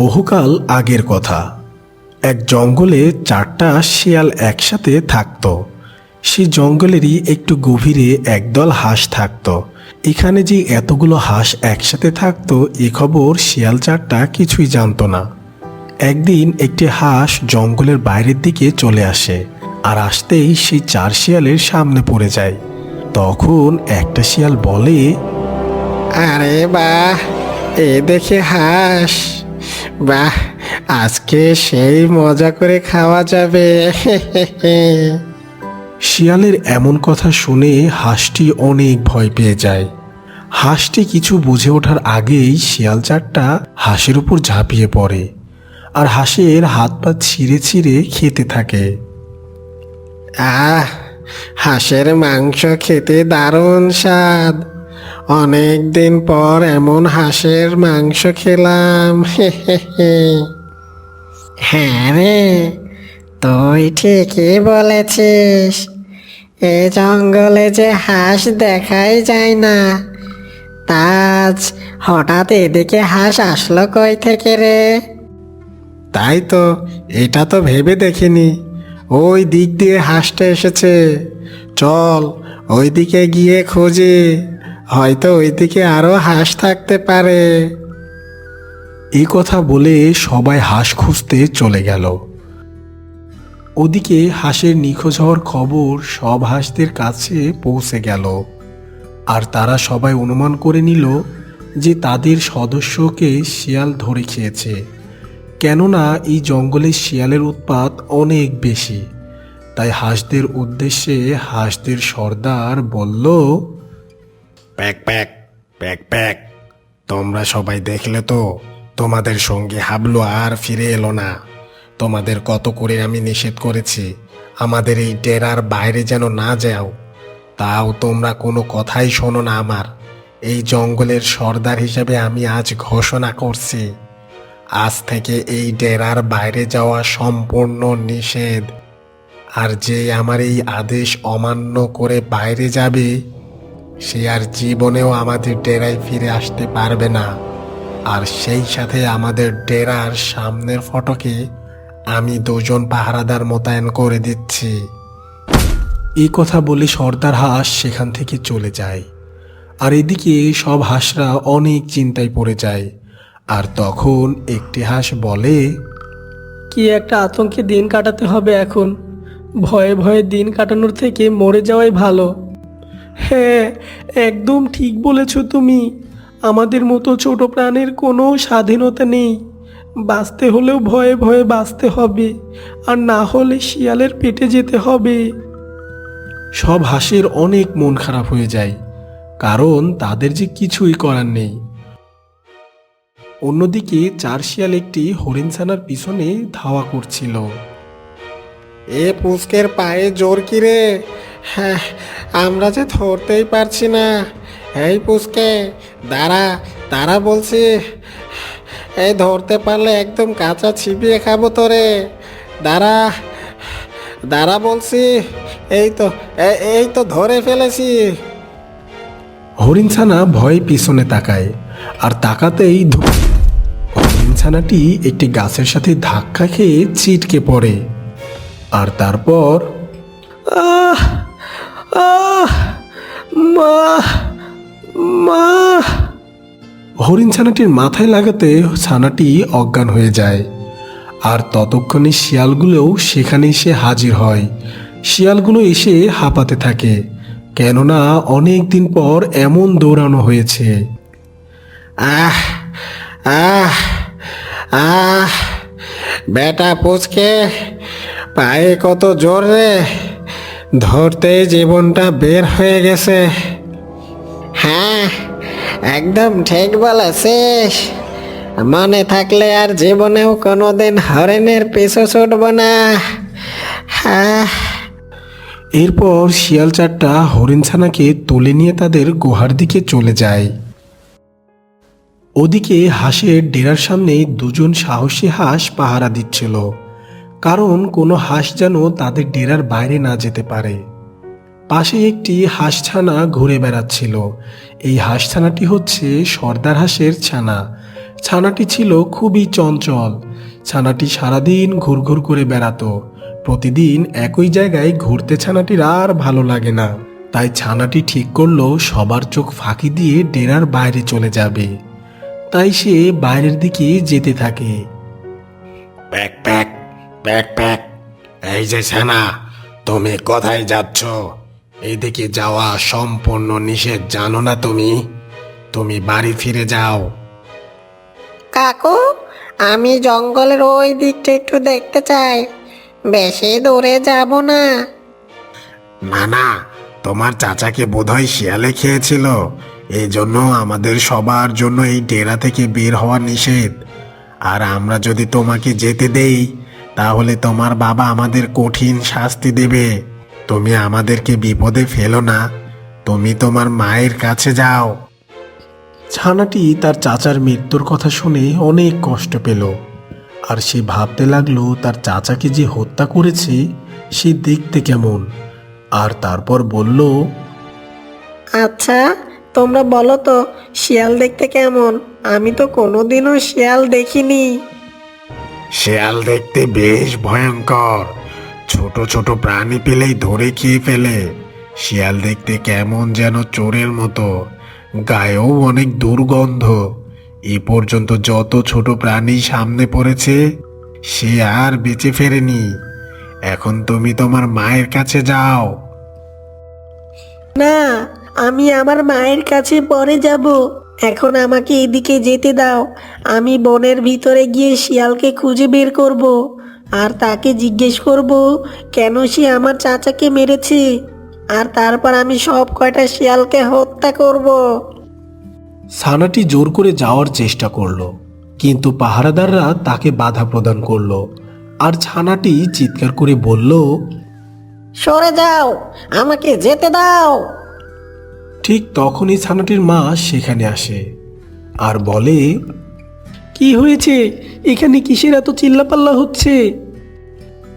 বহুকাল আগের কথা। এক জঙ্গলে চারটা শিয়াল একসাথে থাকত। সে জঙ্গলেরই একটু গভীরে একদল হাঁস থাকত। এখানে যে এতগুলো হাঁস একসাথে থাকতো, এ খবর শিয়াল চারটা কিছুই জানতো না। একদিন একটি হাঁস জঙ্গলের বাইরের দিকে চলে আসে আর আসতেই সেই চার শিয়ালের সামনে পড়ে যায়। তখন একটা শিয়াল বলে, আরে বাহ, এ দেখে হাঁস। বাহ আজকে সেই মজা করে খাওয়া যাবে। শিয়ালের এমন কথা শুনে হাঁসটি অনেক ভয় পেয়ে যায়। হাঁসটি কিছু বুঝে ওঠার আগেই শিয়াল চারটা হাঁসের উপর ঝাঁপিয়ে পড়ে আর হাঁসের হাত পা ছিঁড়ে ছিঁড়ে খেতে থাকে। আহ হাঁসের মাংস খেতে দারুণ স্বাদ। অনেক দিন পর এমন হাঁসের মাংস খেলাম। হ্যাঁ রে, তুই ঠিকই বলেছিস। এ জঙ্গলে যে হাঁস দেখাই যায় না তাজ হঠাৎ এদিকে হাঁস আসলো কই থেকে রে? তাই তো, এটা তো ভেবে দেখিনি। ওই দিক দিয়ে হাঁসটা এসেছে। চল ওই দিকে গিয়ে খুঁজি। হয়তো ওইদিকে আরও হাঁস থাকতে পারে। এই কথা বলে সবাই হাঁস খুঁজতে চলে গেল। ওদিকে হাঁসের নিখোঁজ হওয়ার খবর সব হাঁসদের কাছে পৌঁছে গেল। আর তারা সবাই অনুমান করে নিল যে তাদের সদস্যকে শিয়াল ধরে খেয়েছে। কেননা এই জঙ্গলে শিয়ালের উৎপাত অনেক বেশি। তাই হাঁসদের উদ্দেশ্যে হাঁসদের সর্দার বলল প্যাক প্যাক প্যাক প্যাক। তোমরা সবাই দেখলে তো, তোমাদের সঙ্গে হাবলু আর ফিরে এলো না। তোমাদের কত করে আমি নিষেধ করেছি। আমাদের এই ডেরার বাইরে যেন না যাও। তাও তোমরা কোনো কথাই শোনো না আমার। এই জঙ্গলের সর্দার হিসেবে আমি আজ ঘোষণা করছি। আজ থেকে এই ডেরার বাইরে যাওয়া সম্পূর্ণ নিষেধ। আর যে আমার এই আদেশ অমান্য করে বাইরে যাবে সে আর জীবনেও আমাদের ডেরায় ফিরে আসতে পারবে না। আর সেই সাথে আমাদের ডেরার সামনের ফটকে আমি দুজন পাহারাদার মোতায়েন করে দিচ্ছি। এই কথা বলে সর্দার হাঁস সেখান থেকে চলে যায়। আর এদিকে সব হাঁসরা অনেক চিন্তায় পড়ে যায়। আর তখন একটি হাঁস বলে, কি একটা আতঙ্কে দিন কাটাতে হবে এখন। ভয়ে ভয়ে দিন কাটানোর থেকে মরে যাওয়াই ভালো। হ্যাঁ একদম ঠিক বলেছ তুমি। আমাদের মতো ছোট প্রাণের কোনো স্বাধীনতা নেই। বাঁচতে হলেও ভয়ে ভয়ে বাঁচতে হবে আর না হলে শিয়ালের পেটে যেতে হবে। সব হাঁসের অনেক মন খারাপ হয়ে যায় কারণ তাদের যে কিছুই করার নেই। অন্যদিকে চার শিয়াল একটি হরিণছানার পিছনে ধাওয়া করছিল। এ পুষ্কের পায়ে জোর কি রে? হ্যাঁ আমরা যে ধরতেই পারছি না। এই পুষ্কে দাঁড়া দাঁড়া বলছি। এই ধরতে পারলে একদম কাঁচা ছিপিয়ে খাব তোরে। দাঁড়া দাঁড়া বলছি। এই তো এই তো ধরে ফেলেছি। হরিণছানা ভয়ে পিছনে তাকায়, আর তাকাতেই হরিণছানাটি একটি গাছের সাথে ধাক্কা খেয়ে ছিটকে পড়ে। আর তারপর, আহ! আহ মা মা। হরিণ ছানাটির মাথায় লাগাতে ছানাটি অজ্ঞান হয়ে যায়। আর ততক্ষণে শিয়ালগুলোও সেখানে এসে হাজির হয়। শিয়ালগুলো এসে হাঁপাতে থাকে কেননা অনেক দিন পর এমন দৌড়ানো হয়েছে। আহ আহ আহ বেটা পুচকে পায়ে কত জোর রে? ধরতে জীবনটা বের হয়ে গেছে। হ্যাঁ একদম ঠিক বলেছিস। মনে থাকলে আর জীবনেও কোনোদিন হরেনের পিছু ছুটব না। হ্যাঁ। এরপর শিয়াল চারটা হরিণ ছানাকে তুলে নিয়ে তাদের গুহার দিকে চলে যায়। ওদিকে হাঁসের ডেরার সামনে দুজন সাহসী হাঁস পাহারা দিচ্ছিল। কারণ কোনো হাঁস যেন তাদের ডেরার বাইরে না যেতে পারে। পাশে একটি হাঁসছানা ঘুরে বেড়াচ্ছিল। এই হাঁসছানাটি হচ্ছে সর্দার হাঁসের ছানা। ছানাটি ছিল খুবই চঞ্চল। ছানাটি সারাদিন ঘুরঘুর করে বেড়াতো। প্রতিদিন একই জায়গায় ঘুরতে ছানাটির আর ভালো লাগে না। তাই ছানাটি ঠিক করল সবার চোখ ফাঁকি দিয়ে ডেরার বাইরে চলে যাবে। তাই সে বাইরের দিকে যেতে থাকে। প্যাক প্যাক প্যাক প্যাক। এই যে সেনা তুমি কোথায় যাচ্ছ? এদিকে যাওয়া সম্পূর্ণ নিষেধ জানো না তুমি? তুমি বাড়ি ফিরে যাও। কাকু আমি জঙ্গলের ওই দিকটা একটু দেখতে চাই। বেশি দূরে যাব না। না না তোমার চাচাকে বোধহয় শিয়ালে খেয়েছিল। এই জন্য আমাদের সবার জন্য এই ডেরা থেকে বের হওয়া নিষেধ। আর আমরা যদি তোমাকে যেতে দেই তাহলে তোমার বাবা আমাদের কঠিন শাস্তি দেবে। তুমি আমাদেরকে বিপদে ফেলো না। তুমি তোমার মায়ের কাছে যাও। ছানাটি তার চাচার মৃত্যুর কথা শুনে অনেক কষ্ট পেল। আর সে ভাবতে লাগল, তার চাচাকে যে হত্যা করেছে, সে দেখতে কেমন। আর তারপর বলল আচ্ছা তোমরা বলো তো, শিয়াল দেখতে কেমন? আমি তো কোনোদিনও শিয়াল দেখিনি। শেয়াল দেখতে বেশ ভয়ঙ্কর। ছোট ছোট প্রাণী পেলেই ধরে খেয়ে ফেলে। শিয়াল দেখতে কেমন যেন চোরের মতো। গায়েও অনেক দুর্গন্ধ। এ পর্যন্ত যত ছোট প্রাণী সামনে পড়েছে, সে আর বেঁচে ফেরেনি। এখন তুমি তোমার মায়ের কাছে যাও। না, আমি আমার মায়ের কাছে পরে যাব। এখন আমাকে এদিকে যেতে দাও। আমি বনের ভিতরে গিয়ে শিয়ালকে খুঁজে বের করব। আর তাকে জিজ্ঞেস করব কেন সে আমার চাচাকে মেরেছে? আর তারপর আমি সব কয়টা শিয়ালকে হত্যা করব। ছানাটি জোর করে যাওয়ার চেষ্টা করল কিন্তু পাহারাদাররা তাকে বাধা প্রদান করল। আর ছানাটি চিৎকার করে বলল সরে যাও আমাকে যেতে দাও। ঠিক তখনই ছানাটির মা সেখানে আসে আর বলে কি হয়েছে? এখানে কিসের এত চিল্লাপাল্লা হচ্ছে?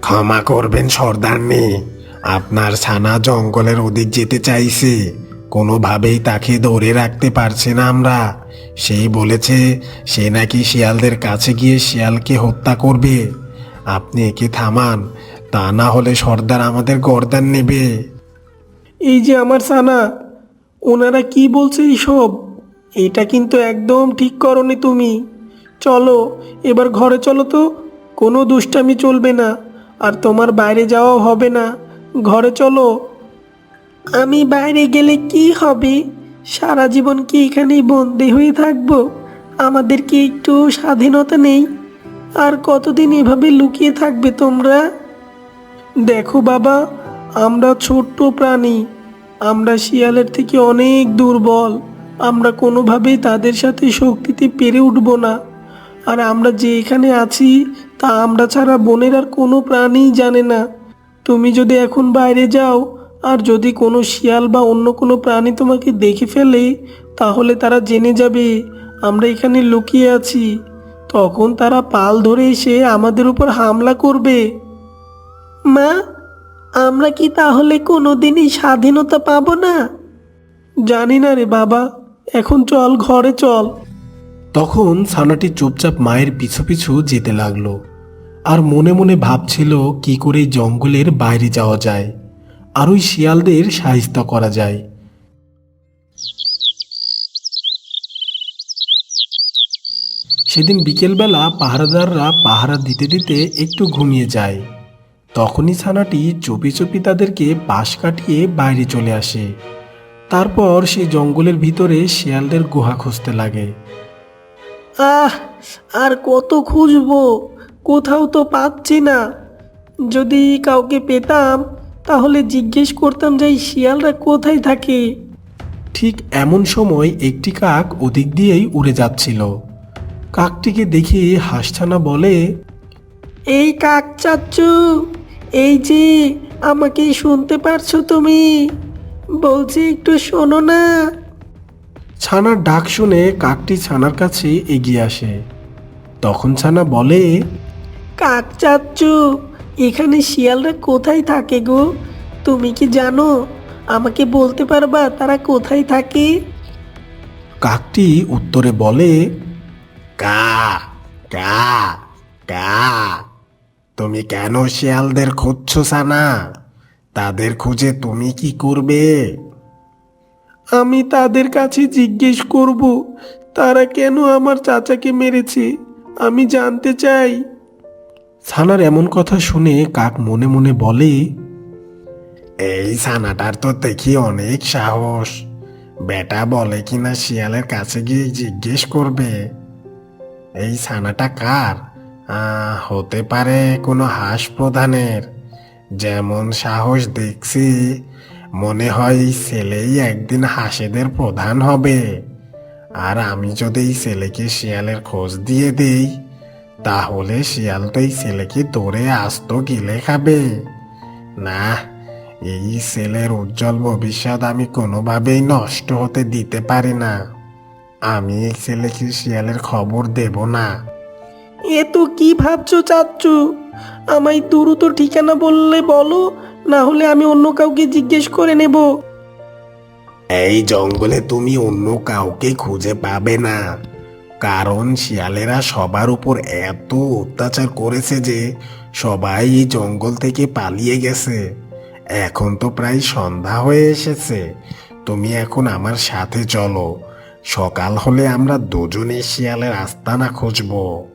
ক্ষমা করবেন সর্দারনি আপনার ছানা জঙ্গলের ওদিক যেতে চাইছে। কোনোভাবেই তাকে ধরে রাখতে পারছে না আমরা। সেই বলেছে সে নাকি শিয়ালদের কাছে গিয়ে শিয়ালকে হত্যা করবে। আপনি একে থামান তা না হলে সর্দার আমাদের গর্দান নেবে। এই যে আমার সানা ওনারা কি বলছে এইসব এটা কিন্তু একদম ঠিক করনি তুমি। চলো, এবার ঘরে চলো তো। কোনো দুষ্টামি চলবে না, আর তোমার বাইরে যাওয়াও হবে না। ঘরে চলো। আমি বাইরে গেলে কি হবে? সারা জীবন কি এখানেই বন্দি হয়ে থাকব? আমাদের কি একটু স্বাধীনতা নেই? আর কতদিন এভাবে লুকিয়ে থাকবে তোমরা? দেখো বাবা, আমরা ছোট্ট প্রাণী। আমরা শিয়ালের থেকে অনেক দুর্বল। আমরা কোনোভাবেই তাদের সাথে শক্তিতে পেরে উঠব না। আর আমরা যে এখানে আছি, তা আমরা ছাড়া বনের আর কোনো প্রাণীই জানে না। তুমি যদি এখন বাইরে যাও, আর যদি কোনো শিয়াল বা অন্য কোনো প্রাণী তোমাকে দেখে ফেলে, তাহলে তারা জেনে যাবে, আমরা এখানে লুকিয়ে আছি। তখন তারা পাল ধরে এসে আমাদের উপর হামলা করবে। মা আমরা কি তাহলে কোনোদিনই স্বাধীনতা পাবো না? জানি না রে বাবা, এখন চল ঘরে চল। তখন ছানাটি চুপচাপ মায়ের পিছু পিছু যেতে লাগল আর মনে মনে ভাবছিল কি করে জঙ্গলের বাইরে যাওয়া যায় আর ওই শিয়ালদের সাহিত্য করা যায়। সেদিন বিকেলবেলা পাহারাদাররা পাহারা দিতে দিতে একটু ঘুমিয়ে যায়। তখনই ছানাটি চুপি চুপি তাদেরকে পাশ কাটিয়ে বাইরে চলে আসে। তারপর সেই জঙ্গলের ভিতরে শিয়ালদের গুহা খুঁজতে লাগে। আহ আর কত খুঁজবো? কোথাও তো পাচ্ছি না। যদি কাউকে পেতাম তাহলে জিজ্ঞেস করতাম যে এই শিয়ালরা কোথায় থাকে। ঠিক এমন সময় একটি কাক ওদিক দিয়েই উড়ে যাচ্ছিল। কাকটিকে দেখে হাসছানা বলে এই কাক চাচ্চু এই যে আমাকে শুনতে পারছ তুমি। বলছি একটু শোনো না। ছানার ডাক শুনে কাকটি ছানার কাছে এগিয়ে আসে। তখন ছানা বলে কাক চাচ্চু এখানে শিয়ালরা কোথায় থাকে গো? তুমি কি জানো? আমাকে বলতে পারবা তারা কোথায় থাকে? কাকটি উত্তরে বলে কা কা কা তুমি কেন শিয়ালদের খুঁজছো, সানা? তাদের খুঁজে তুমি কি করবে? আমি তাদের কাছে জিজ্ঞেস করব, তারা কেন আমার চাচাকে মেরেছে? আমি জানতে চাই। ছানার এমন কথা শুনে কাক মনে মনে বলে, এই সানাটার তো দেখি অনেক সাহস। বেটা বলে কিনা শিয়ালের কাছে গিয়ে জিজ্ঞেস করবে। এই ছানাটা কার? হতে পারে কোনো হাঁস প্রধানের। যেমন সাহস দেখছি, মনে হয় ছেলেই একদিন হাঁসেদের প্রধান হবে। আর আমি যদি এই ছেলেকে শিয়ালের খোঁজ দিয়ে দিই, তাহলে শিয়াল তো এই ছেলেকে ধরে আস্ত গিলে খাবে। না, এই ছেলের উজ্জ্বল ভবিষ্যৎ আমি কোনোভাবেই নষ্ট হতে দিতে পারি না। আমি এই ছেলেকে শিয়ালের খবর দেব না। এ তো কি ভাবছ চাচ্ছু আমায় দ্রুত ঠিকানা বললে বলো, না হলে আমি অন্য কাউকে জিজ্ঞেস করে নেব। এই জঙ্গলে তুমি অন্য কাউকে খুঁজে পাবে না। কারণ শিয়ালেরা সবার উপর এত অত্যাচার করেছে যে সবাই এই জঙ্গল থেকে পালিয়ে গেছে। এখন তো প্রায় সন্ধ্যা হয়ে এসেছে। তুমি এখন আমার সাথে চলো। সকাল হলে আমরা দুজনে শিয়ালের আস্তানা খুঁজবো।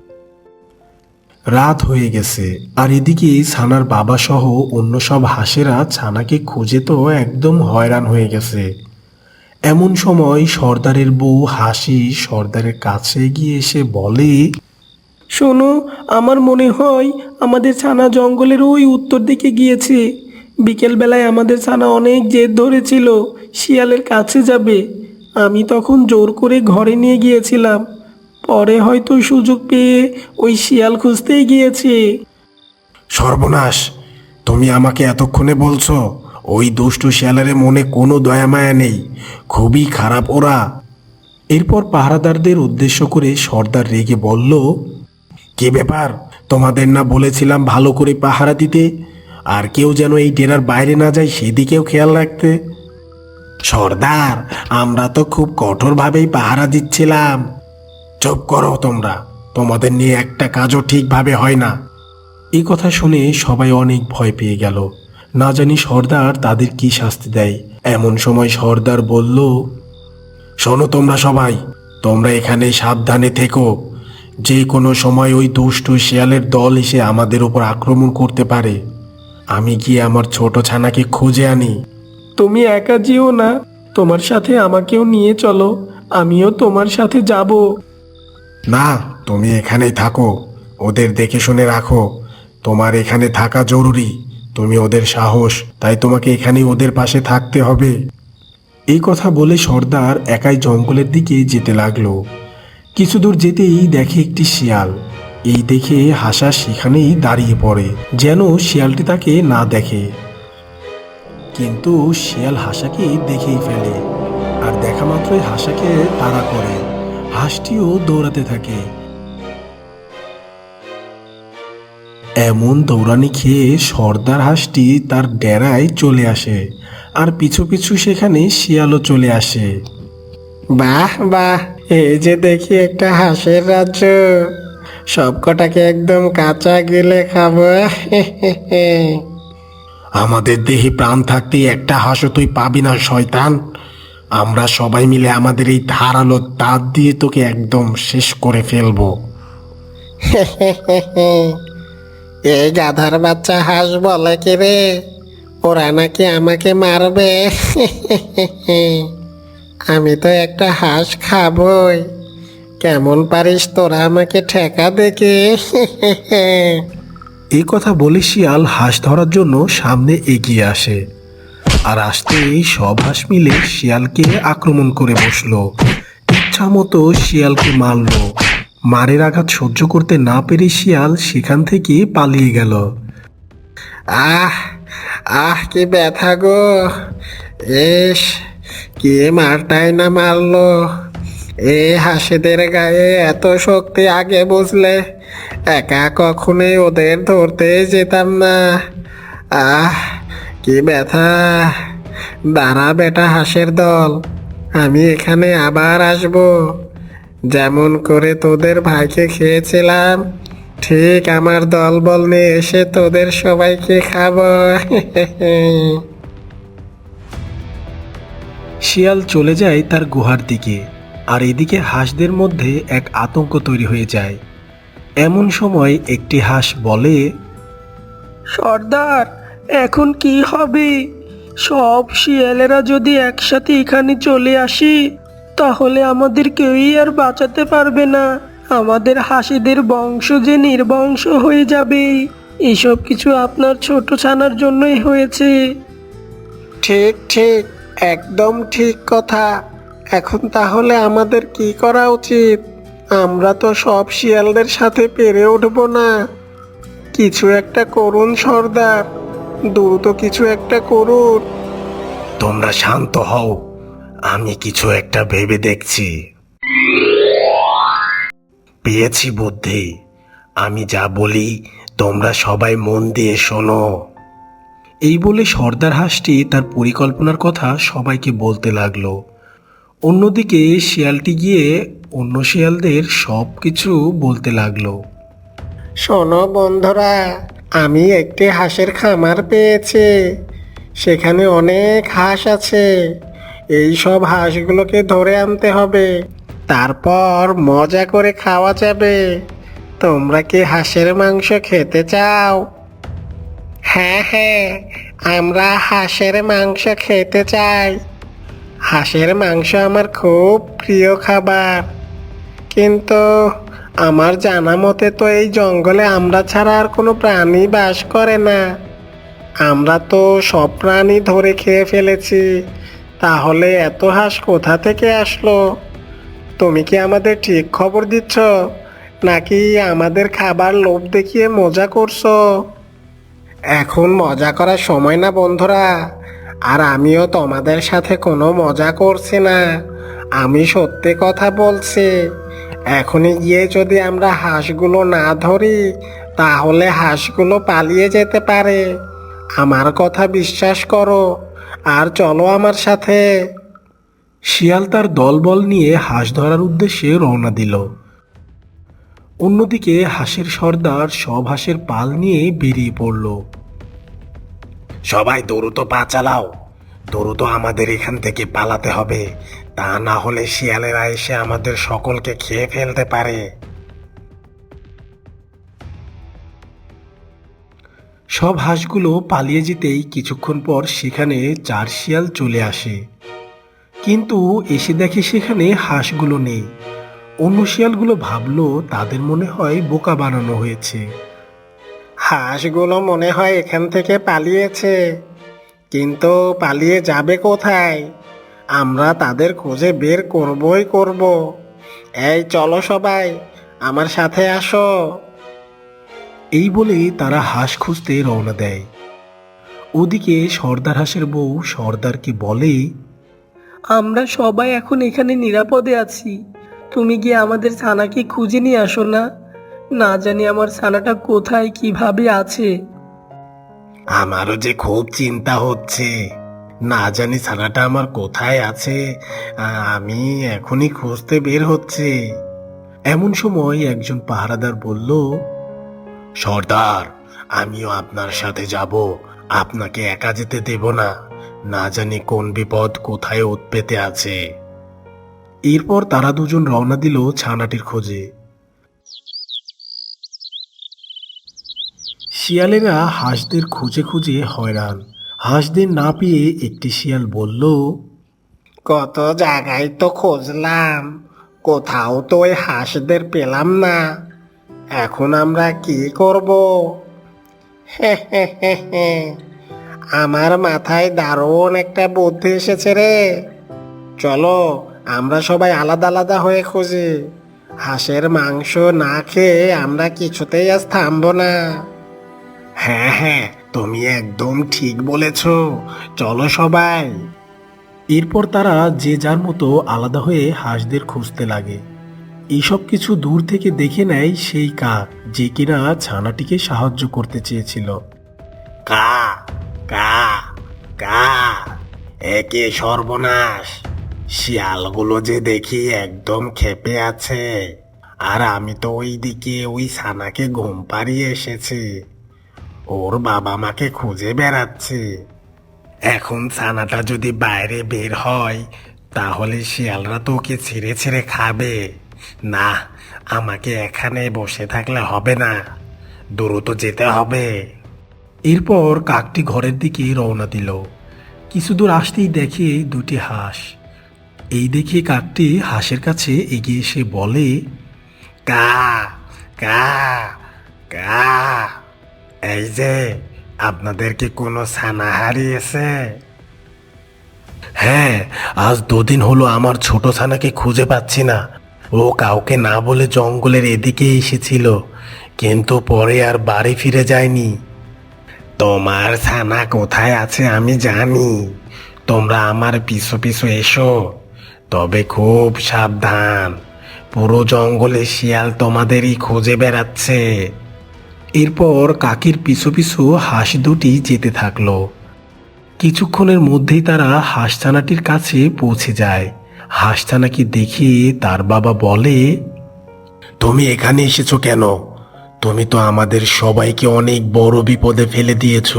রাত হয়ে গেছে। আর এদিকে ছানার বাবা সহ অন্য সব হাঁসেরা ছানাকে খুঁজে তো একদম হয়রান হয়ে গেছে। এমন সময় সর্দারের বউ হাসি সর্দারের কাছে গিয়ে এসে বলে, শোনো, আমার মনে হয় আমাদের ছানা জঙ্গলের ওই উত্তর দিকে গিয়েছে। বিকেলবেলায় আমাদের ছানা অনেক জেদ ধরেছিল, শিয়ালের কাছে যাবে। আমি তখন জোর করে ঘরে নিয়ে গিয়েছিলাম। পরে হয়তো সুযোগ পেয়ে ওই শিয়াল খুঁজতেই গিয়েছে। সর্বনাশ, তুমি আমাকে এতক্ষণে বলছো, ওই দুষ্টু শিয়ালের মনে কোনো দয়া মায়া নেই, খুবই খারাপ ওরা। এরপর পাহারাদারদের উদ্দেশ্য করে সর্দার রেগে বলল, কি ব্যাপার? তোমাদের না বলেছিলাম ভালো করে পাহারা দিতে? আর কেউ যেন এই ডেরার বাইরে না যায় সেদিকেও খেয়াল রাখতে? সর্দার, আমরা তো খুব কঠোরভাবেই পাহারা দিচ্ছিলাম। চুপ করো তোমরা। তোমাদের নিয়ে একটা কাজও ঠিকভাবে হয় না। এই কথা শুনে সবাই অনেক ভয় পেয়ে গেল। না জানি সর্দার তাদের কি শাস্তি দেয়। এমন সময় সর্দার বলল, শোনো তোমরা সবাই, তোমরা এখানে সাবধানে থেকো। যে কোনো সময় ওই দুষ্টু শিয়ালের দল এসে আমাদের উপর আক্রমণ করতে পারে। আমি গিয়ে আমার ছোট ছানাকে খুঁজে আনি? তুমি একা যেও না। তোমার সাথে আমাকেও নিয়ে চলো। আমিও তোমার সাথে যাব। না, তুমি এখানেই থাকো। ওদের দেখে শুনে রাখো। তোমার এখানে থাকা জরুরি। তুমি ওদের সাহস, তাই তোমাকে এখানেই ওদের পাশে থাকতে হবে। এই কথা বলে সর্দার একাই জঙ্গলের দিকে যেতে লাগল। কিছু দূর যেতেই দেখে একটি শিয়াল। এই দেখে হাসা সেখানেই দাঁড়িয়ে পড়ে, যেন শিয়ালটি তাকে না দেখে। কিন্তু শিয়াল হাসাকে দেখেই ফেলে, আর দেখা মাত্রই হাসাকে তাড়া করে। হাঁসটিও দৌড়াতে থাকে। এমন দৌড়ানি খেয়ে সর্দার হাঁসটি তার ডেরায় চলে আসে আর পিছু পিছু সেখানে শিয়ালও চলে আসে। বাহ বাহ এই যে দেখি একটা হাঁসের রাজ্য। সব কটাকে একদম কাঁচা গেলে খাব। আমাদের দেহে প্রাণ থাকতে একটা হাঁসও তুই পাবি না শয়তান। আমরা সবাই মিলে আমাদের এই ধারালো দাঁত দিয়ে তোকে একদম শেষ করে ফেলব। এই গাধার বাচ্চা হাঁস বলে কি রে? ওরা নাকি আমাকে মারবে। আমি তো একটা হাঁস খাবই। কেমন পারিস তোরা আমাকে ঠেকা দেখে? এই কথা বলে শিয়াল হাঁস ধরার জন্য সামনে এগিয়ে আসে। আর আসতেই সব হাঁস মিলে শিয়ালকে আক্রমণ করে বসল। ইচ্ছা মতো শিয়ালকে মারলো। মারের আঘাত সহ্য করতে না পেরে শিয়াল সেখান থেকে পালিয়ে গেল। আহ আহ, কি ব্যথা গো। এস, কে মারটাই না মারলো? এ হাসিদের গায়ে এত শক্তি আগে বুঝলে। একা কখনোই ওদের ধরতে যেতাম না। আহ কি ব্যথা? দাঁড়া বেটা হাঁসের দল আমি এখানে আবার আসব। যেমন করে তোদের ভাইকে খেয়েছিলাম ঠিক আমার দলবল নিয়ে এসে তোদের সবাইকে খাব। শিয়াল চলে যায় তার গুহার দিকে আর এদিকে হাঁসদের মধ্যে এক আতঙ্ক তৈরি হয়ে যায়। এমন সময় একটি হাঁস বলে সর্দার এখন কি হবে? সব শিয়ালেরা যদি একসাথে এখানে চলে আসি, তাহলে আমাদের কেউই আর বাঁচাতে পারবে না। আমাদের হাসিদের বংশ যে নির্বংশ হয়ে যাবে। এসব কিছু আপনার ছোট ছানার জন্যই হয়েছে। ঠিক ঠিক, একদম ঠিক কথা। এখন তাহলে আমাদের কি করা উচিত? আমরা তো সব শিয়ালদের সাথে পেরে উঠবো না। কিছু একটা করুন, সর্দার। দ্রুত কিছু একটা করুন। তোমরা শান্ত হও আমি কিছু একটা ভেবে দেখছি। পেয়েছি বুদ্ধি আমি যা বলি তোমরা সবাই মন দিয়ে শোনো। এই বলে সর্দার হাঁসটি তার পরিকল্পনার কথা সবাইকে বলতে লাগল। অন্যদিকে শিয়ালটি গিয়ে অন্য শিয়ালদের সব কিছু বলতে লাগল। শোনো বন্ধুরা আমি একটি হাঁসের খামার পেয়েছি। সেখানে অনেক হাঁস আছে। এই সব হাঁসগুলোকে ধরে আনতে হবে। তারপর মজা করে খাওয়া যাবে। তোমরা কি হাঁসের মাংস খেতে চাও? হ্যাঁ হ্যাঁ আমরা হাঁসের মাংস খেতে চাই। হাঁসের মাংস আমার খুব প্রিয় খাবার। কিন্তু আমার জানা মতে তো এই জঙ্গলে আমরা ছাড়া আর কোনো প্রাণী বাস করে না। আমরা তো সব প্রাণী ধরে খেয়ে ফেলেছি। তাহলে এত হাঁস কোথা থেকে আসলো? তুমি কি আমাদের ঠিক খবর দিচ্ছ? নাকি আমাদের খাবার লোভ দেখিয়ে মজা করছ? এখন মজা করার সময় না বন্ধুরা। আর আমিও তোমাদের সাথে কোনো মজা করছি না। আমি সত্যি কথা বলছি। এখনই গিয়ে যদি আমরা হাঁসগুলো না ধরি তাহলে হাঁসগুলো পালিয়ে যেতে পারে। আমার কথা বিশ্বাস করো আর চলো আমার সাথে। শিয়াল তার দলবল নিয়ে হাঁস ধরার উদ্দেশ্যে রওনা দিল। অন্যদিকে হাঁসের সর্দার সব হাঁসের পাল নিয়ে বেরিয়ে পড়ল। সবাই দ্রুত পা চালাও দ্রুত আমাদের এখান থেকে পালাতে হবে। তা না হলে শিয়ালেরা এসে আমাদের সকলকে খেয়ে ফেলতে পারে। সব হাঁসগুলো পালিয়ে যেতেই কিছুক্ষণ পর সেখানে চার শিয়াল চলে আসে। কিন্তু এসে দেখে সেখানে হাঁসগুলো নেই। অন্য শিয়ালগুলো ভাবলো তাদের মনে হয় বোকা বানানো হয়েছে। হাঁসগুলো মনে হয় এখান থেকে পালিয়েছে। কিন্তু পালিয়ে যাবে কোথায়? আমরা তাদের খোঁজে বের করবই করব। এই চলো সবাই আমার সাথে আসো। এই বলে তারা হাঁস খুঁজতে রওনা দেয়। ওদিকে সর্দার হাঁসের বউ সর্দারকে বলে আমরা সবাই এখন এখানে নিরাপদে আছি। তুমি গিয়ে আমাদের ছানাকে খুঁজে নিয়ে আসো না। না জানি আমার ছানাটা কোথায় কীভাবে আছে? আমারও যে খুব চিন্তা হচ্ছে। না জানি ছানাটা আমার কোথায় আছে। আমি এখনই খুঁজতে বের হচ্ছে। এমন সময় একজন পাহারাদার বলল, সর্দার, আমিও আপনার সাথে যাব। আপনাকে একা যেতে দেব না। না জানি কোন বিপদ কোথায় উৎপেতে আছে। এরপর তারা দুজন রওনা দিল ছানাটির খোঁজে। শিয়ালেরা হাঁসদের খুঁজে খুঁজে হয়রান। হাঁসদের না পেয়ে একটি শিয়াল বলল, কত জায়গায় তো খুঁজলাম, কোথাও তো ওই হাঁসদের পেলাম না। এখন আমরা কি করব। আমার মাথায় দারুণ একটা বুদ্ধি এসেছে রে। চলো, আমরা সবাই আলাদা আলাদা হয়ে খুঁজি। হাঁসের মাংস না খেয়ে আমরা কিছুতেই আজ থামবো না। হ্যাঁ হ্যাঁ তুমি একদম ঠিক বলেছ। চলো সবাই। এরপর তারা যে যার মতো আলাদা হয়ে হাঁসদের খুঁজতে লাগে। এইসব কিছু দূর থেকে দেখে নেয় সেই কাক, যে কিনা ছানাটিকে সাহায্য করতে চেয়েছিল। কা কা কা, একে সর্বনাশ। শিয়ালগুলো যে দেখি একদম খেপে আছে। আর আমি তো ওই দিকে ওই ছানাকে ঘুম পাড়িয়ে এসেছি। ওর বাবা মাকে খুঁজে বেড়াচ্ছে। এখন ছানাটা যদি বাইরে বের হয়, তাহলে শিয়ালরা তো ওকে ছিঁড়ে ছিঁড়ে খাবে। না, আমাকে এখানে বসে থাকলে হবে না। দ্রুত যেতে হবে। এরপর কাকটি ঘরের দিকে রওনা দিল। কিছু দূর আসতেই দেখে দুটি হাঁস। এই দেখে কাকটি হাঁসের কাছে এগিয়ে এসে বলে, কা কা কা। এই যে, আপনাদেরকে কোনো ছানা হারিয়েছে? হ্যাঁ আজ দুদিন হলো আমার ছোট ছানাকে খুঁজে পাচ্ছি না। ও কাউকে না বলে জঙ্গলের এদিকে এসেছিল, কিন্তু পরে আর বাড়ি ফিরে যায়নি। তোমার ছানা কোথায় আছে আমি জানি। তোমরা আমার পিছু পিছু এসো, তবে খুব সাবধান। পুরো জঙ্গলে শিয়াল তোমাদেরই খুঁজে বেড়াচ্ছে। এরপর কাকির পিছু পিছু হাঁস দুটি যেতে থাকল। কিছুক্ষণের মধ্যেই তারা হাঁসছানাটির কাছে পৌঁছে যায়। হাঁসছানাকে দেখে তার বাবা বলে, তুমি এখানে এসেছ কেন? তুমি তো আমাদের সবাইকে অনেক বড় বিপদে ফেলে দিয়েছ।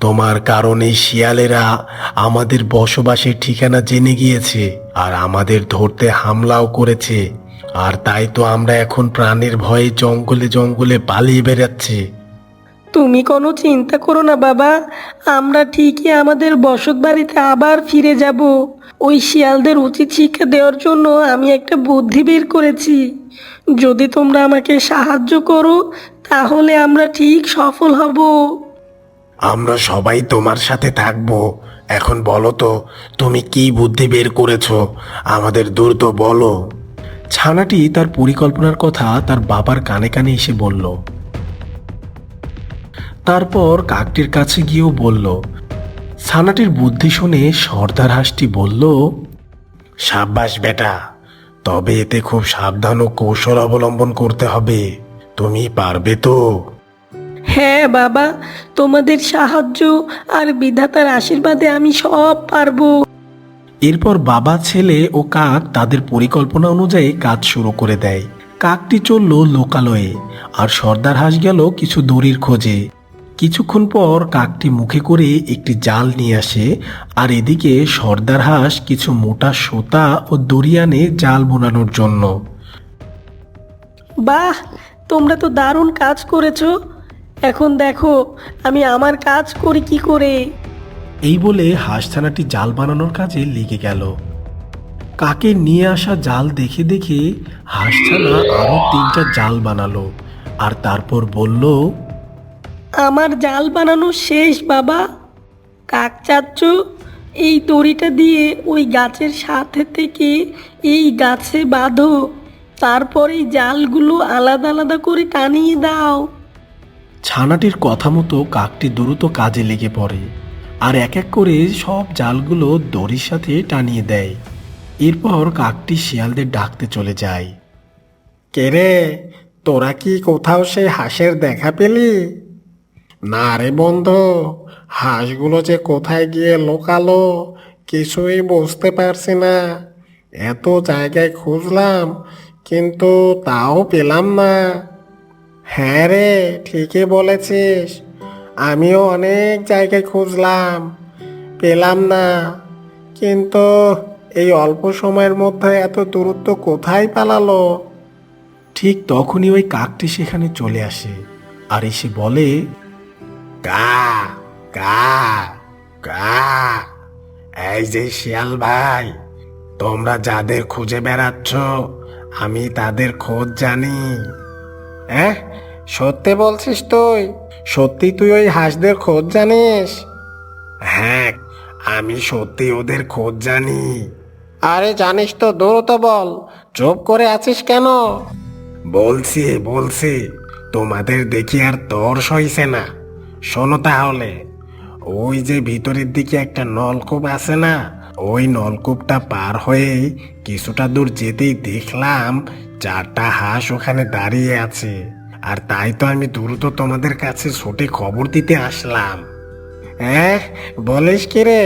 তোমার কারণে শিয়ালেরা আমাদের বসবাসের ঠিকানা জেনে গিয়েছে আর আমাদের ধরতে হামলাও করেছে। আর তাই তো আমরা এখন প্রাণের ভয়ে জঙ্গলে জঙ্গলে পালিয়ে বেড়াচ্ছি। তুমি কোনো চিন্তা করো না বাবা। আমরা ঠিকই আমাদের বসত বাড়িতে আবার ফিরে যাব। ওই শিয়ালদের উচিত শিক্ষা দেওয়ার জন্য আমি একটা বুদ্ধি বের করেছি। যদি তোমরা আমাকে সাহায্য করো তাহলে আমরা ঠিক সফল হব। আমরা সবাই তোমার সাথে থাকব। এখন বলো তো তুমি কি বুদ্ধি বের করেছ? আমাদের দ্রুত বলো। ছানাটি তার পরিকল্পনার কথা তার বাবার কানে কানে এসে বলল। তারপর কাকটির কাছে গিয়েও বলল ছানাটির বুদ্ধি শুনে সর্দার হাঁসটি বলল সাব্বাস বেটা তবে এতে খুব সাবধান ও কৌশল অবলম্বন করতে হবে তুমি পারবে তো? হ্যাঁ বাবা তোমাদের সাহায্য আর বিধাতার আশীর্বাদে আমি সব পারব। এরপর বাবা, ছেলে ও কাক তাদের পরিকল্পনা অনুযায়ী কাজ শুরু করে দেয়। কাকটি চলল লোকালয়ে, আর সর্দার হাঁস গেল কিছু দড়ির খোঁজে। কিছুক্ষণ পর কাকটি মুখে করে একটি জাল নিয়ে আসে, আর এদিকে সর্দার হাঁস কিছু মোটা সুতা ও দড়ি আনে জাল বোনানোর জন্য। বাহ, তোমরা তো দারুণ কাজ করেছ। এখন দেখো, আমি আমার কাজ করি কি করে? এই বলে হাঁসছানাটি জাল বানানোর কাজে লেগে গেল। কাকে নিয়ে আসা জাল দেখে দেখে হাঁসছানা আরও তিনটা জাল বানালো আর তারপর বলল আমার জাল বানানো শেষ বাবা। কাক চাচ্ছ এই দড়িটা দিয়ে ওই গাছের সাথে থেকে এই গাছে বাঁধো। তারপর এই জালগুলো আলাদা আলাদা করে টানিয়ে দাও। ছানাটির কথা মতো কাকটি দ্রুত কাজে লেগে পড়ে। আর এক এক করে সব জালগুলো দড়ির সাথে টানিয়ে দেয়। এরপর কাকটি শিয়ালদের ডাকতে চলে যায়। কে রে, তোরা কি কোথাও সেই হাঁসের দেখা পেলি? না রে বন্ধু, হাঁসগুলো যে কোথায় গিয়ে লোকালো কিছুই বুঝতে পারছি না। এত জায়গায় খুঁজলাম, কিন্তু তাও পেলাম না। হ্যাঁ রে, ঠিকই বলেছিস। আমিও অনেক জায়গায় খুঁজলাম পেলাম না। কিন্তু এই অল্প সময়ের মধ্যে এত দূরত্ব কোথায় পালালো? ঠিক তখনই ওই কাকটি সেখানে চলে আসে আর এসে বলে কা কা কা এই যে শিয়াল ভাই তোমরা যাদের খুঁজে বেড়াচ্ছ আমি তাদের খোঁজ জানি। হ্যাঁ? সত্যি বলছিস তুই? সত্যি তুই ওই হাঁসদের খোঁজ জানিস? হ্যাঁ আমি সত্যি ওদের খোঁজ জানি। আরে জানিস তো দ্রুত বল। চুপ করে আছিস কেন? বলছি বলছি তোমাদের দেখি আর তর সইছে না। শোনো তাহলে ওই যে ভিতরের দিকে একটা নলকূপ আছে না ওই নলকূপটা পার হয়ে কিছুটা দূর যেতেই দেখলাম চারটা হাঁস ওখানে দাঁড়িয়ে আছে। আর তাই তো আমি দ্রুত তোমাদের কাছে ছুটে খবর দিতে আসলাম। হ্যাঁ বলিস কি রে?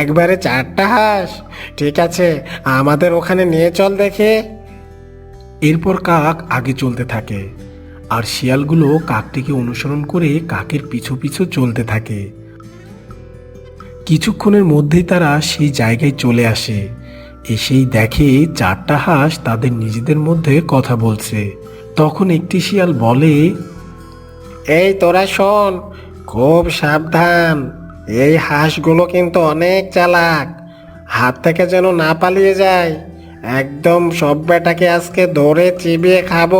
একবারে চারটা হাঁস। ঠিক আছে, আমাদের ওখানে নিয়ে চল দেখে। এরপর কাক আগে চলতে থাকে, আর শিয়ালগুলো কাকটিকে অনুসরণ করে কাকের পিছু পিছু চলতে থাকে। কিছুক্ষণের মধ্যেই তারা সেই জায়গায় চলে আসে। এসেই দেখে চারটা হাঁস তাদের নিজেদের মধ্যে কথা বলছে। তখন একটি শিয়াল বলে এই তোরা শোন খুব সাবধান। এই হাঁসগুলো কিন্তু অনেক চালাক। হাত থেকে যেন না পালিয়ে যায়। একদম সব বেটাকে আজকে ধরে চিবিয়ে খাব।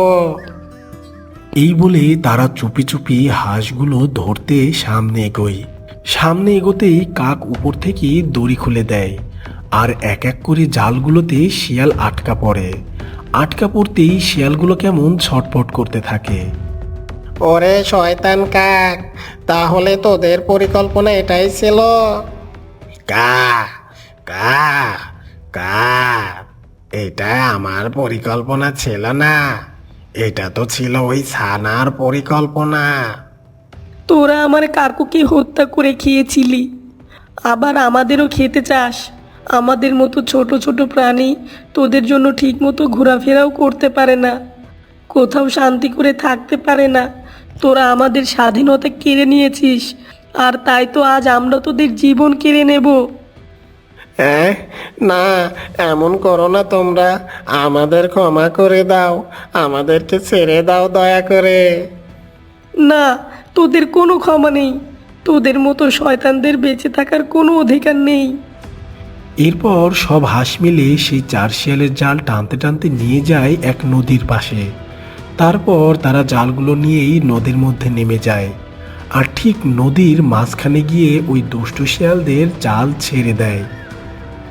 এই বলে তারা চুপি চুপি হাঁসগুলো ধরতে সামনে এগোয়। সামনে এগোতেই কাক উপর থেকে দড়ি খুলে দেয় আর এক এক করে জালগুলোতে শিয়াল আটকা পড়ে। আটকা পড়তেই শিয়ালগুলো কেমন ছটপট করতে থাকে। ওরে শয়তান কাক তাহলে তোদের পরিকল্পনা এটাই ছিল। কা কা কা এটা আমার পরিকল্পনা ছিল না। এটা তো ছিল ওই ছানার পরিকল্পনা। তোরা আমার কাকুকে হত্যা করে খেয়েছিলি। আবার আমাদেরও খেতে চাস। আমাদের মতো ছোট ছোট প্রাণী তোদের জন্য ঠিকমতো ঘোরাফেরাও করতে পারে না। কোথাও শান্তি করে থাকতে পারে না। তোরা আমাদের স্বাধীনতা কেড়ে নিয়েছিস আর তাই তো আজ আমরা তোদের জীবন কেড়ে নেব। হ্যাঁ না এমন করো না তোমরা। আমাদের ক্ষমা করে দাও আমাদেরকে ছেড়ে দাও দয়া করে। না তোদের কোনো ক্ষমা নেই। তোদের মতো শয়তানদের বেঁচে থাকার কোনো অধিকার নেই। এরপর সব হাঁস মিলে সেই চার শিয়ালের জাল টানতে টানতে নিয়ে যায় এক নদীর পাশে। তারপর তারা জালগুলো নিয়েই নদীর মধ্যে নেমে যায়। আর ঠিক নদীর মাঝখানে গিয়ে ওই দুষ্ট শিয়ালদের জাল ছেড়ে দেয়,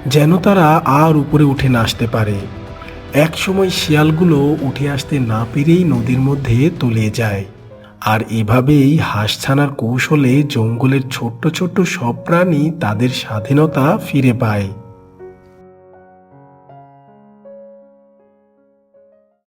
যেন তারা আর উপরে উঠে না আসতে পারে। এক সময় শিয়ালগুলো উঠে আসতে না পেরেই নদীর মধ্যে তলিয়ে যায়। আর এভাবেই হাঁসছানার কৌশলে জঙ্গলের ছোট্ট ছোট্ট সব প্রাণী তাদের স্বাধীনতা ফিরে পায়।